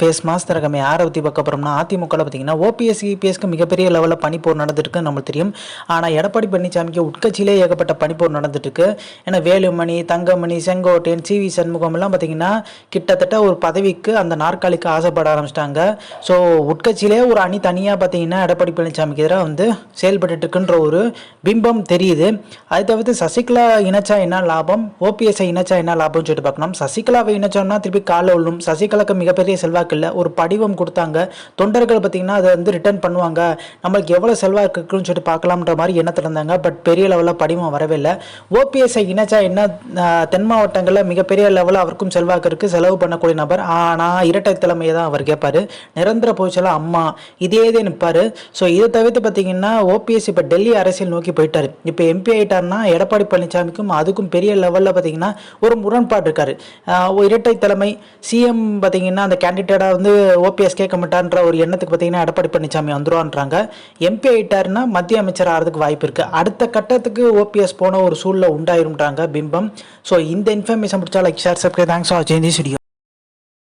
Face master ரகமே யாரை பற்றி பார்க்க போகிறோம்னா அதிமுகவில் பார்த்தீங்கன்னா ஓபிஎஸ் இபிஎஸ்க்கு மிகப்பெரிய லெவலில் பனிப்போர் நடந்துட்டுருக்கு நம்மளுக்கு தெரியும். ஆனால் எடப்பாடி பழனிசாமிக்கு உட்கட்சியிலே ஏகப்பட்ட பனிப்போர் நடந்துட்டுருக்கு. ஏன்னா வேலுமணி தங்கமணி செங்கோட்டையன் சி வி சண்முகம் எல்லாம் பார்த்தீங்கன்னா கிட்டத்தட்ட ஒரு பதவிக்கு அந்த நாற்காலிக்கு ஆசைப்பட ஆரம்பிச்சிட்டாங்க. ஸோ உட்கட்சியிலே ஒரு அணி தனியாக பார்த்தீங்கன்னா எடப்பாடி பழனிசாமிக்கு எதிராக வந்து செயல்பட்டுருக்குன்ற ஒரு பிம்பம் தெரியுது. அதை தவிர்த்து சசிகலா இணைச்சா என்ன லாபம்? ஓபிஎஸ்ஐ இணைச்சா என்ன லாபம்னு சொல்லிட்டு பார்க்கணும் சசிகலாவை இணைச்சோம்னா திருப்பி காலை உள்ளும் சசிகலாக்கு மிகப்பெரிய செல்வாக்கு இல்லை ஒரு படிவம் கொடுத்தாங்க. தொண்டர்கள் பார்த்தீங்கன்னா அதை வந்து ரிட்டர்ன் பண்ணுவாங்க. நம்மளுக்கு எவ்வளோ செல்வாக்கு இருக்குன்னு சொல்லிட்டு பார்க்கலாம்ன்ற மாதிரி எண்ணத்தில் இருந்தாங்க. பட் பெரிய லெவலில் படிவம் வரவே இல்லை. ஓபிஎஸ்ஐ இணைச்சா என்ன தென் மாவட்டங்களில் மிகப்பெரிய லெவலில் அவருக்கும் செல்வாக்கு இருக்குது செலவு பண்ணக்கூடிய நபர். ஆனால் இரட்டை தலைமையை தான் அவர் கேட்பார். நிரந்தர பொதுச்செயலாளர் அம்மா இதே இதே நிற்பார் ஸோ இதை தவிர்த்து பார்த்தீங்கன்னா ஓபிஎஸ் இப்போ டெல்லி அரசியல் நோக்கி போயிட்டார். இப்போ எம்பி ஆகிட்டார்னா எடப்பாடி பழனிசாமிக்கும் அதுக்கும் பெரிய லெவலில் பார்த்தீங்கன்னா ஒரு முரண்பாடு இருக்காரு. இரட்டை தலைமை சிஎம் பார்த்தீங்கன்னா அந்த கேண்டிடேட் ரிலேட்டடாக வந்து ஓபிஎஸ் கேட்க மாட்டான்ற ஒரு எண்ணத்துக்கு பார்த்தீங்கன்னா எடப்பாடி பழனிசாமி வந்துருவான்றாங்க. எம்பி ஆயிட்டாருன்னா மத்திய அமைச்சர் ஆகிறதுக்கு வாய்ப்பு இருக்குது அடுத்த கட்டத்துக்கு ஓபிஎஸ் போன ஒரு சூழலில் உண்டாயிரும்ன்றாங்க பிம்பம். ஸோ இந்த இன்ஃபர்மேஷன் பிடிச்சா like share subscribe thanks for change video